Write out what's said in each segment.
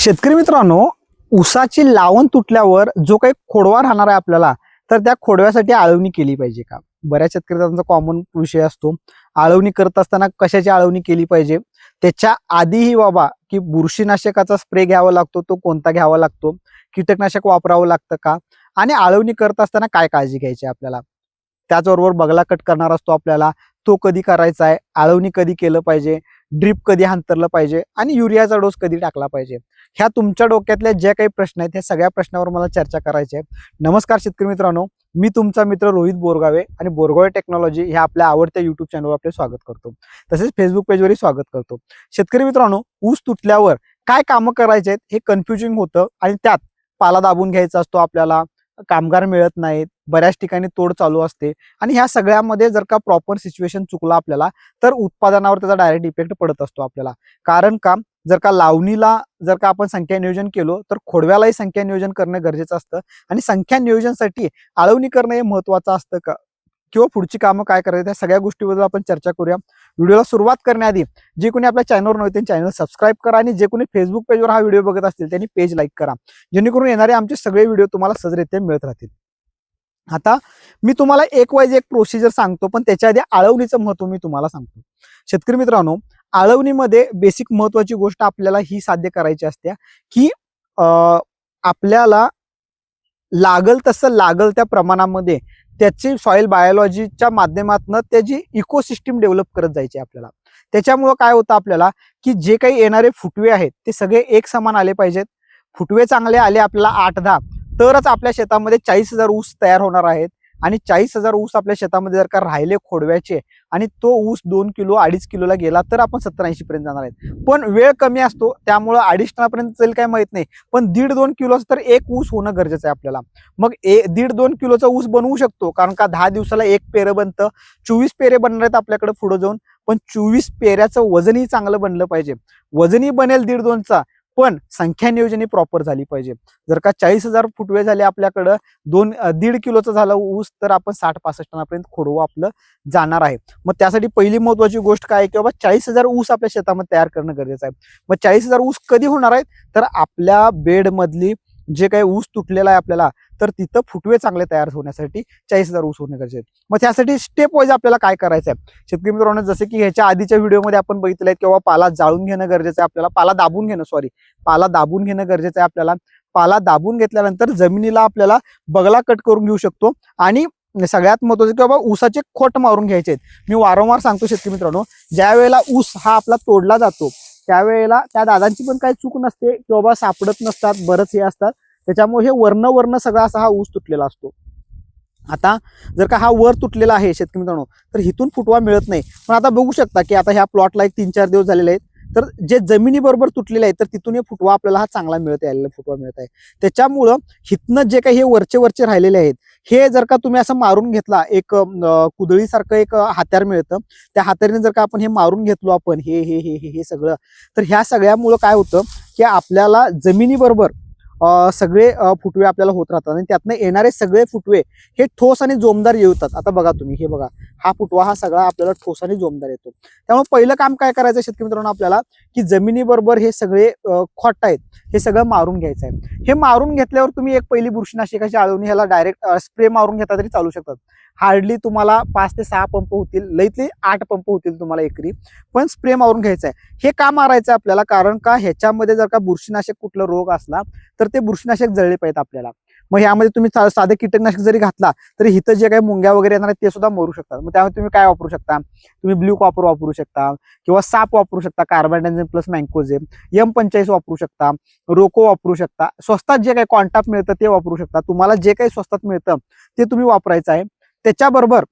शेतकरी मित्रांनो ऊसाची लावण तुटल्यावर जो काही खोडवा राहणार आहे आपल्याला तर त्या खोडव्यासाठी आळवणी केली पाहिजे का? बऱ्याच शेतकऱ्यांचा कॉमन विषय असतो आळवणी करत असताना कशाची आळवणी केली पाहिजे? त्याच्या आधीही बाबा की बुरशीनाशकाचा स्प्रे घ्यावा लागतो तो कोणता घ्यावा लागतो? कीटकनाशक वापरावं लागतं का? आणि आळवणी करत असताना काय काळजी घ्यायची आपल्याला? त्याचबरोबर बगला कट करणार असतो आपल्याला तो कधी करायचा आहे? आळवणी कधी केलं पाहिजे? ड्रीप कधी हांतरलं पाहिजे आणि युरियाचा डोस कधी टाकला पाहिजे? ह्या तुमच्या डोक्यातल्या ज्या काही प्रश्न आहेत ह्या सगळ्या प्रश्नावर मला चर्चा करायची आहे. नमस्कार शेतकरी मित्रांनो मी तुमचा मित्र रोहित बोरगावे आणि बोरगावे टेक्नॉलॉजी ह्या आपल्या आवडत्या युट्यूब चॅनलवर आपले स्वागत करतो. तसेच फेसबुक पेजवरही स्वागत करतो. शेतकरी मित्रांनो ऊस तुटल्यावर काय कामं करायचे आहेत हे कन्फ्युजिंग होतं आणि त्यात पाला दाबून घ्यायचा असतो आपल्याला. कामगार मिळत नाहीत बऱ्याच ठिकाणी तोड चालू असते आणि ह्या सगळ्यामध्ये जर का प्रॉपर सिच्युएशन चुकला आपल्याला तर उत्पादनावर त्याचा डायरेक्ट इफेक्ट पडत असतो आपल्याला. कारण का जर का लावणीला जर का आपण संख्या नियोजन केलो तर खोडव्यालाही संख्या नियोजन करणं गरजेचं असतं आणि संख्या नियोजनसाठी आळवणी करणं हे महत्वाचं असतं का? किंवा पुढची कामं काय करायची? त्या सगळ्या गोष्टीबद्दल आपण चर्चा करूया व्हिडिओला सुरुवात करण्याआधी जे कोणी आपल्या चॅनलवर नव्हते त्यांनी चॅनल सबस्क्राईब करा आणि जे कोणी फेसबुक पेजवर हा व्हिडिओ बघत असतील त्यांनी पेज लाईक करा. जेणेकरून येणारे आमचे सगळे व्हिडिओ तुम्हाला सहजरित्या मिळत राहतील. आता मी तुम्हाला एक वाईज एक प्रोसिजर सांगतो पण त्याच्या आधी आळवणीचं महत्त्व मी तुम्हाला सांगतो. शेतकरी मित्रांनो आळवणीमध्ये बेसिक महत्वाची गोष्ट आपल्याला ही साध्य करायची असते की आपल्याला लागल तसं लागल त्या प्रमाणामध्ये त्याची सॉइल बायोलॉजीच्या माध्यमातून त्याची इकोसिस्टीम डेव्हलप करत जायची आपल्याला. त्याच्यामुळं काय होतं आपल्याला की जे काही येणारे फुटवे आहेत ते सगळे एक समान आले पाहिजेत. फुटवे चांगले आले आपल्याला आठ दहा तरच आपल्या शेतामध्ये चाळीस हजार ऊस तयार होणार आहेत. आणि चाळीस हजार ऊस आपल्या शेतामध्ये जर का राहिले खोडव्याचे आणि तो ऊस दोन किलो अडीच किलोला गेला तर आपण सत्तर ऐंशी पर्यंत जाणार आहेत. पण वेळ कमी असतो त्यामुळं अडीच टनापर्यंत जाईल काय माहीत नाही. पण दीड दोन किलो तर एक ऊस होणं गरजेचं आहे आपल्याला. मग ए दीड दोन किलोचा ऊस बनवू शकतो कारण का दहा दिवसाला एक पेरं बनतं. चोवीस पेरे बनणार आहेत आपल्याकडे पुढं जाऊन पण चोवीस पेऱ्याचं वजनही चांगलं बनलं पाहिजे. वजनही बनेल दीड दोनचा पण संख्या नियोजन प्रॉपर झाली पाहिजे. जर का चाळीस हजार फुटवे झाले आपल्याकडं दोन दीड किलोचं झालं ऊस तर आपण साठ पासष्ट टनापर्यंत खोडवं आपलं जाणार आहे. मग त्यासाठी पहिली महत्वाची गोष्ट काय की बाबा चाळीस हजार ऊस आपल्या शेतामध्ये तयार करणं गरजेचं आहे. मग चाळीस हजार ऊस कधी होणार आहेत? तर आपल्या बेडमधली जे काही ऊस तुटलेला आहे आपल्याला तर तिथं फुटवे चांगले तयार होण्यासाठी चाळीस हजार ऊस होणे गरजेचे मग त्यासाठी स्टेप वाईज आपल्याला काय करायचं आहे शेतकरी मित्रांनो जसं की ह्याच्या आधीच्या व्हिडिओमध्ये आपण बघितलंय किंवा पाला जाळून घेणं गरजेचं आहे आपल्याला. पाला दाबून घेणं सॉरी पाला दाबून घेणं गरजेचं आहे आपल्याला. पाला दाबून घेतल्यानंतर जमिनीला आपल्याला बगला कट करून घेऊ शकतो आणि सगळ्यात महत्वाचं की बाबा ऊसाचे खोट मारून घ्यायचे आहेत. मी वारंवार सांगतो शेतकरी मित्रांनो ज्या वेळेला ऊस हा आपला तोडला जातो त्यावेळेला त्या दादांची पण काही चूक नसते की बाबा सापडत नसतात बरंच हे असतात. त्याच्यामुळे हे वर्ण वर्ण सगळा असा हा ऊस तुटलेला असतो. आता जर का हा वर तुटलेला आहे शेतकरी मित्रांनो तर इथून फुटवा मिळत नाही. पण आता बघू शकता की आता ह्या प्लॉटला एक तीन चार दिवस झालेले आहेत. तर जे जमिनी बरोबर तुटलेले आहेत तर तिथून हे फुटवा आपल्याला हा चांगला मिळत आलेला फुटवा मिळत आहे. त्याच्यामुळं हिथनं जे काही हे वरचे वरचे राहिलेले आहेत हे जर का तुम्ही असं मारून घेतला एक कुदळीसारखं एक हात्यार मिळतं. त्या हात्यारीने जर का आपण हे मारून घेतलो आपण हे हे हे हे हे सगळं तर ह्या सगळ्यामुळं काय होतं की आपल्याला जमिनीबरोबर सगळे फुटवे आपल्याला होत राहतात आणि त्यातनं येणारे सगळे फुटवे हे ठोस आणि जोमदार येतात. आता बघा तुम्ही हे बघा. हा फुटवा हा सगळा आपल्याला ठोस आणि जोमदार येतो. त्यामुळे पहिलं काम काय करायचं शेतकरी मित्रांनो आपल्याला की जमिनीबरोबर हे सगळे खोट आहेत हे सगळं मारून घ्यायचं आहे. हे मारून घेतल्यावर तुम्ही एक पहिली बुरशीनाशकाची आळवणी ह्याला डायरेक्ट स्प्रे मारून घेता तरी चालू शकतात. हार्डली तुम्हाला पाच ते सहा पंप होतील लईतले आठ पंप होतील तुम्हाला एकरी. पण स्प्रे मारून घ्यायचं आहे. हे का मारायचं आहे आपल्याला? कारण का ह्याच्यामध्ये जर का बुरशीनाशक कुठला रोग असला तर ते बुरशीनाशक जळले पाहिजेत आपल्याला. मग ह्यामध्ये तुम्ही सा- साधे कीटकनाशक जरी घातला तरी इथं जे काही मुंग्या वगैरे येणार आहेत ते सुद्धा मरू शकतात. मग त्यामुळे तुम्ही काय वापरू शकता? तुम्ही ब्ल्यू कॉपर वापरू शकता किंवा साप वापरू शकता कार्बन प्लस मँकोझेम एम पंचाळीस वापरू शकता रोको वापरू शकता स्वस्तात जे काही कॉन्टॅक्ट मिळतं ते वापरू शकता. तुम्हाला जे काही स्वस्तात मिळतं ते तुम्ही वापरायचं आहे. त्याच्याबरोबर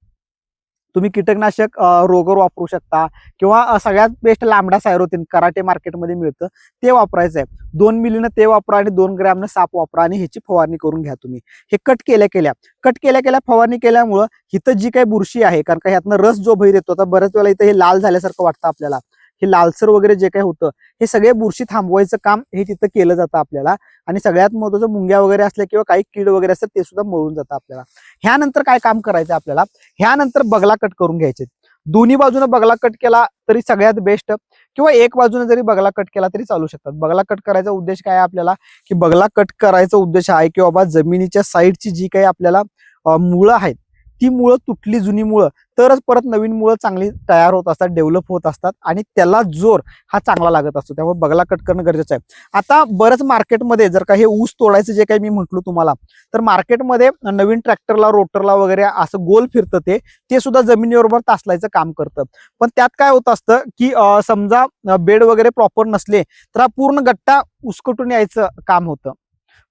तुम्ही कीटकनाशक रोगर वापरू शकता किंवा सगळ्यात बेस्ट लांबडा सायरोतीन कराटे मार्केटमध्ये मिळतं ते वापरायचं आहे दोन मिलीनं ते वापरा आणि दोन ग्रॅमनं साप वापरा आणि ह्याची फवारणी करून घ्या तुम्ही. हे कट केल्या केल्या. कट केल्या केल्या फवारणी केल्यामुळं इथं जी काही बुरशी आहे कारण का ह्यातनं रस जो बाहेर येतो आता बऱ्याच वेळेला इथं हे लाल झाल्यासारखं वाटतं आपल्याला. हे लालसर वगैरे जे काही होतं हे सगळे बुरशी थांबवायचं काम हे तिथं केलं जातं आपल्याला. आणि सगळ्यात महत्वाचं मुंग्या वगैरे असल्या किंवा काही कीड वगैरे असतात ते सुद्धा मळून जातं आपल्याला. ह्यानंतर काय काम करायचं आपल्याला? ह्यानंतर बगला कट करून घ्यायचे. दोन्ही बाजूने बगला कट केला तरी सगळ्यात बेस्ट किंवा एक बाजूने जरी बगला कट केला तरी चालू शकतात. बगला कट करायचा उद्देश काय आपल्याला? की बगला कट करायचा उद्देश आहे की बाबा जमिनीच्या साईडची जी काही आपल्याला मुळं आहेत ती मुळं तुटली जुनी मुळं तरच परत नवीन मुळं चांगली तयार होत असतात डेव्हलप होत असतात आणि त्याला जोर हा चांगला लागत असतो. त्यामुळे बगला कट करणं गरजेचं आहे. आता बरंच मार्केटमध्ये जर का हे ऊस तोडायचं जे काही मी म्हटलो तुम्हाला तर मार्केटमध्ये नवीन ट्रॅक्टरला रोटरला वगैरे असं गोल फिरतं ते ते सुद्धा जमिनीबरोबर तासलायचं काम करतं. पण त्यात काय होत असतं की समजा बेड वगैरे प्रॉपर नसले तर हा पूर्ण गट्टा उसकटून यायचं काम होतं.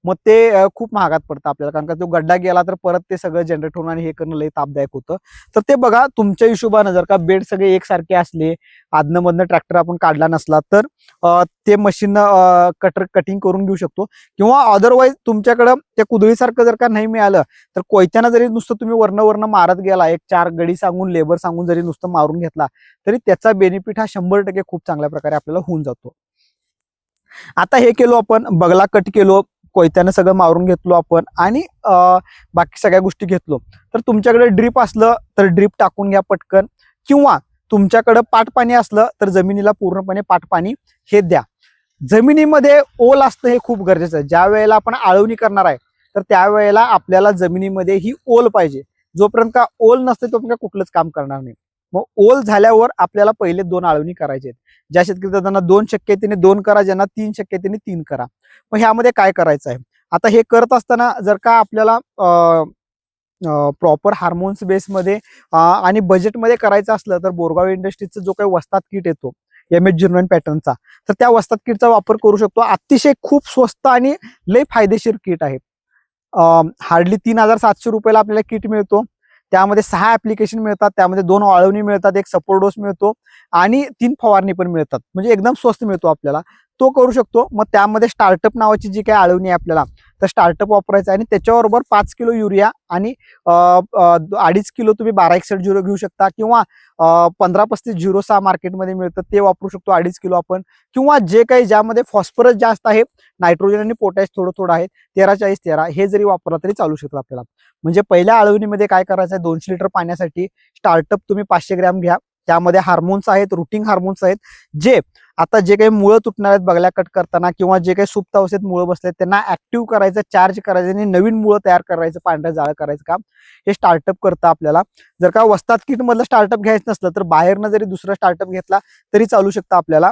मग ते खूप महागात पडतं आपल्याला. कारण का तो गड्डा गेला तर परत ते सगळं जनरेट होणं आणि हे करणं लई तापदायक होतं. तर ते बघा तुमच्या हिशोबानं जर का बेड सगळे एकसारखे असले आदनं मधनं ट्रॅक्टर आपण काढला नसला तर ते मशीन कटर कटिंग करून घेऊ शकतो. किंवा अदरवाईज तुमच्याकडं त्या कुदळीसारखं जर का नाही मिळालं तर कोयत्यानं जरी नुसतं तुम्ही वर्ण वर्ण मारत गेला एक चार गडी सांगून लेबर सांगून जरी नुसतं मारून घेतला तरी त्याचा बेनिफिट हा शंभर टक्के खूप चांगल्या प्रकारे आपल्याला होऊन जातो. आता हे केलो आपण बगला कट केलो. कोयत्यानं सगळं मारून घेतलो आपण आणि बाकी सगळ्या गोष्टी घेतलो. तर तुमच्याकडे ड्रीप असलं तर ड्रीप टाकून घ्या पटकन. किंवा तुमच्याकडं पाटपाणी असलं तर जमिनीला पूर्णपणे पाटपाणी हे द्या. जमिनीमध्ये ओल असतं हे खूप गरजेचं आहे. ज्या वेळेला आपण आळवणी करणार आहे तर त्यावेळेला आपल्याला जमिनीमध्ये ही ओल पाहिजे. जोपर्यंत का ओल नसते तोपर्यंत कुठलंच काम करणार नाही. मग ओल झाल्यावर आपल्याला पहिले दोन आळवणी करायचे आहेत. ज्या शेतकरी दादांना दोन शक्यतेने दोन करा ज्यांना तीन शक्यतेने तीन करा. मग ह्यामध्ये काय करायचं आहे? आता हे करत असताना जर का आपल्याला प्रॉपर हार्मोन्स बेसमध्ये आणि बजेटमध्ये करायचं असलं तर बोरगाव इंडस्ट्रीचा जो काही वस्तात किट येतो एम एच झिरो पॅटर्नचा तर त्या वस्तात किटचा वापर करू शकतो. अतिशय खूप स्वस्त आणि लय फायदेशीर किट आहे. हार्डली तीन हजार सातशे रुपयाला आपल्याला किट मिळतो. त्यामध्ये सहा ऍप्लिकेशन मिळतात त्यामध्ये दोन वाळवणी मिळतात एक सपोर्ट डोस मिळतो आणि तीन फवारणी पण मिळतात. म्हणजे एकदम स्वस्त मिळतो आपल्याला. तो करू शकतो. मग त्यामध्ये स्टार्टअप नावाची जी काही आळवणी आहे आपल्याला तर स्टार्टअप वापरायचं आहे आणि त्याच्याबरोबर पाच किलो युरिया आणि अडीच किलो तुम्ही बारा एकसठ झिरो घेऊ शकता किंवा पंधरा पस्तीस झिरो सहा मार्केटमध्ये मिळतं ते वापरू शकतो अडीच किलो आपण. किंवा जे काही ज्यामध्ये फॉस्फरस जास्त आहे नायट्रोजन आणि पोटॅश थोडं थोडं आहे तेरा चाळीस तेरा हे जरी वापरला तरी चालू शकतं आपल्याला. म्हणजे पहिल्या आळवणीमध्ये काय करायचं आहे दोनशे लिटर पाण्यासाठी स्टार्टअप तुम्ही पाचशे ग्रॅम घ्या. त्यामध्ये हार्मोन्स आहेत रुटिंग हार्मोन्स आहेत जे आता जे काही मुळं तुटणार आहेत बगल्या कट करताना किंवा जे काही सुप्त अवस्थेत मुळं बसले त्यांना ऍक्टिव्ह करायचं चार्ज करायचं आणि नवीन मुळं तयार करायचं पांढऱ्या जाळं करायचं काम हे स्टार्टअप करतं आपल्याला. जर का वस्तात किट मधलं स्टार्टअप घ्यायचं नसलं तर बाहेरनं जरी दुसरं स्टार्टअप घेतला तरी चालू शकतं आपल्याला.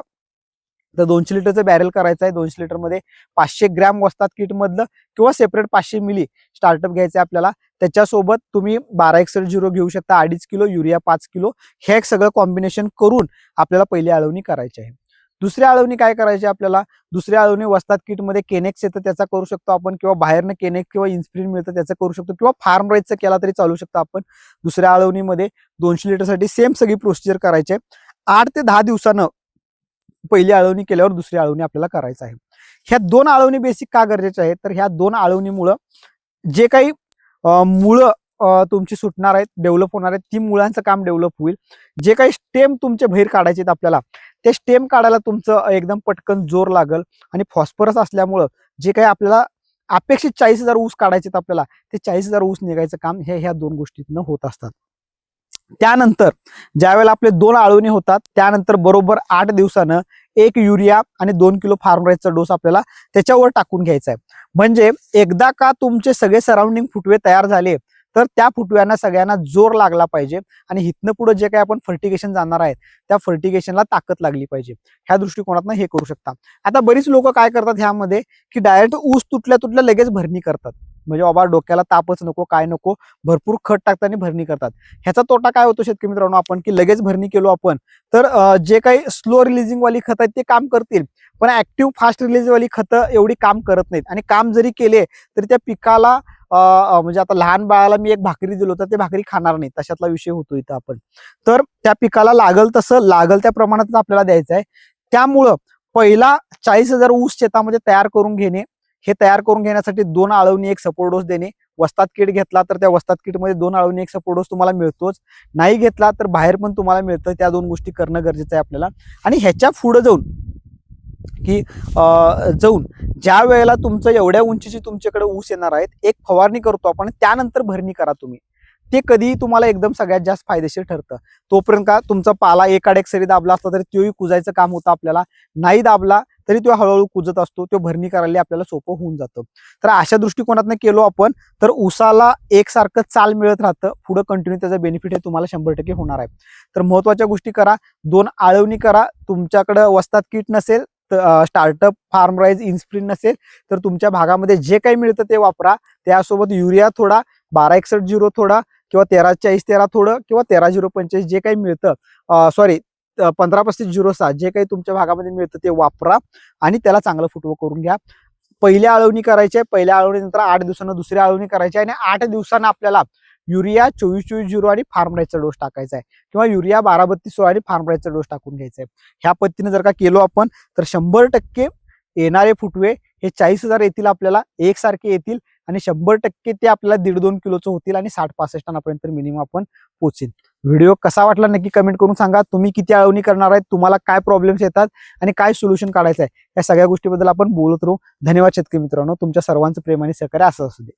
तर दोनशे लिटरचं बॅरेल करायचं आहे दोनशे लिटरमध्ये पाचशे ग्रॅम वस्तात किटमधलं किंवा सेपरेट पाचशे मिली स्टार्टअप घ्यायचं आहे आपल्याला. त्याच्यासोबत तुम्ही बारा एकसठ झिरो घेऊ शकता अडीच किलो युरिया पाच किलो हे एक सगळं कॉम्बिनेशन करून आपल्याला पहिली अळवणी करायची आहे. दुसऱ्या आळवणी काय करायची आपल्याला? दुसऱ्या आळवणी वस्तात किटमध्ये केनेक्स येतं त्याचा करू शकतो आपण. किंवा बाहेरनं केनेक्स किंवा इन्स्प्रिन मिळतं त्याचा करू शकतो. किंवा फार्म राईजचं केला तरी चालू शकतो आपण. दुसऱ्या आळवणीमध्ये दोनशे लिटरसाठी सेम सगळी प्रोसिजर करायची आहे. आठ ते दहा दिवसानं पहिली आळवणी केल्यावर दुसरी आळवणी आपल्याला करायचं आहे. ह्या दोन आळवणी बेसिक का गरजेच्या आहेत? तर ह्या दोन आळवणीमुळं जे काही मुळं तुमची सुटणार आहेत डेव्हलप होणार आहेत ती मुळांचं काम डेव्हलप होईल. जे काही स्टेम तुमचे बाहेर काढायचे आहेत आपल्याला ते स्टेम काढायला तुमचं एकदम पटकन जोर लागल आणि फॉस्फरस असल्यामुळं जे काही आपल्याला अपेक्षित चाळीस हजार ऊस काढायचे आहेत आपल्याला ते चाळीस हजार ऊस निघायचं काम हे ह्या दोन गोष्टीतनं होत असतात. त्यानंतर ज्यावेळेला आपले दोन आळवणी होतात त्यानंतर बरोबर आठ दिवसानं एक युरिया आणि दोन किलो फार्मराईजचा डोस आपल्याला त्याच्यावर टाकून घ्यायचा आहे. म्हणजे एकदा का तुमचे सगळे सराउंडिंग फुटवे तयार झाले तर त्या फुटव्यांना सगळ्यांना जोर लागला पाहिजे. आणि हिथनं पुढे जे काही आपण फर्टिगेशन जाणार आहेत त्या फर्टिगेशनला ताकद लागली पाहिजे. ह्या दृष्टिकोनातनं हे करू शकता. आता बरीच लोक काय करतात ह्यामध्ये की डायरेक्ट ऊस तुटल्या तुटल्या लगेच भरणी करतात. म्हणजे बाबा डोक्याला तापच नको काय नको भरपूर खत टाकताना भरणी करतात. ह्याचा तोटा काय होतो शेतकरी मित्रांनो आपण की लगेच भरणी केलो आपण तर जे काही स्लो रिलीजिंग वाली खत आहेत ते काम करतील. पण ऍक्टिव्ह फास्ट रिलीज वाली खतं एवढी काम करत नाहीत. आणि काम जरी केले तरी त्या पिकाला म्हणजे आता लहान बाळाला मी एक भाकरी दिलो तर ते भाकरी खाणार नाही. तशातला विषय होतो इथं आपण. तर त्या पिकाला लागल तसं लागल त्या प्रमाणात आपल्याला द्यायचं आहे. त्यामुळं पहिला चाळीस हजार ऊस शेतामध्ये तयार करून घेणे हे तयार करून घेण्यासाठी दोन आळवणी एक सपोर्ट डोस देणे. वस्तात किट घेतला तर त्या वस्तात किटमध्ये दोन आळवणी एक सपोर्ट डोस तुम्हाला मिळतोच. नाही घेतला तर बाहेर पण तुम्हाला मिळतं. त्या दोन गोष्टी करणं गरजेचं आहे आपल्याला. आणि ह्याच्या पुढं जाऊन की जाऊन ज्या वेळेला तुमचं एवढ्या उंचीची तुमच्याकडे ऊस येणार आहेत एक फवारणी करतो आपण त्यानंतर भरणी करा तुम्ही. ते कधीही तुम्हाला एकदम सगळ्यात जास्त फायदेशीर ठरतं. तोपर्यंत का तुमचा पाला एकाड एक सरी दाबला असला तरी तोही कुजायचं काम होतं आपल्याला. नाही दाबला तरी तो हळूहळू कुजत असतो तो भरणी करायला आपल्याला सोपं होऊन जातं. तर अशा दृष्टिकोनातनं केलो आपण तर उसाला एकसारखं चाल मिळत राहतं. पुढं कंटिन्यू त्याचा बेनिफिट हे तुम्हाला शंभर टक्के होणार आहे. तर महत्त्वाच्या गोष्टी करा. दोन आळवणी करा. तुमच्याकडं वस्तात किट नसेल स्टार्टअप फार्म राईज इन्स्प्रिन नसेल तर तुमच्या भागामध्ये जे काही मिळतं ते वापरा. त्यासोबत युरिया थोडा बारा एकसष्ट झिरो थोडा किंवा तेरा चाळीस तेरा थोडं किंवा तेरा झिरो पंचेचाळीस जे काही मिळतं सॉरी पंधरा पस्तीस झिरो सहा जे काही तुमच्या भागामध्ये मिळतं ते वापरा आणि त्याला चांगलं फुटवं करून घ्या. पहिल्या आळवणी करायची आहे पहिल्या आळवणीनंतर आठ दिवसानं दुसऱ्या आळवणी करायची आहे आणि आठ दिवसानं आपल्याला युरिया चोवीस चोवीस झिरो आणि फार्मराईजचा डोस टाकायचा आहे. किंवा युरिया बारा बत्तीस सोळा आणि फार्मराईजचा डोस टाकून घ्यायचा आहे. ह्या पद्धतीने जर का केलो आपण तर शंभर टक्के येणारे फुटवे हे चाळीस हजार येतील आपल्याला एकसारखे येतील आणि शंभर टक्के ते आपल्याला दीड दोन किलोचं होतील आणि साठ पासष्ट टनापर्यंत मिनिमम आपण पोहोचेल व्हिडिओ कसा वाटला नक्की कमेंट करून सांगा. तुम्ही किती अळवणी करणार आहेत तुम्हाला काय प्रॉब्लेम्स येतात आणि काय सोल्युशन काढायचं आहे या सगळ्या गोष्टीबद्दल आपण बोलत राहू. धन्यवाद शेतकरी मित्रांनो. तुमच्या सर्वांचं प्रेम आणि सहकार्य असं असू दे.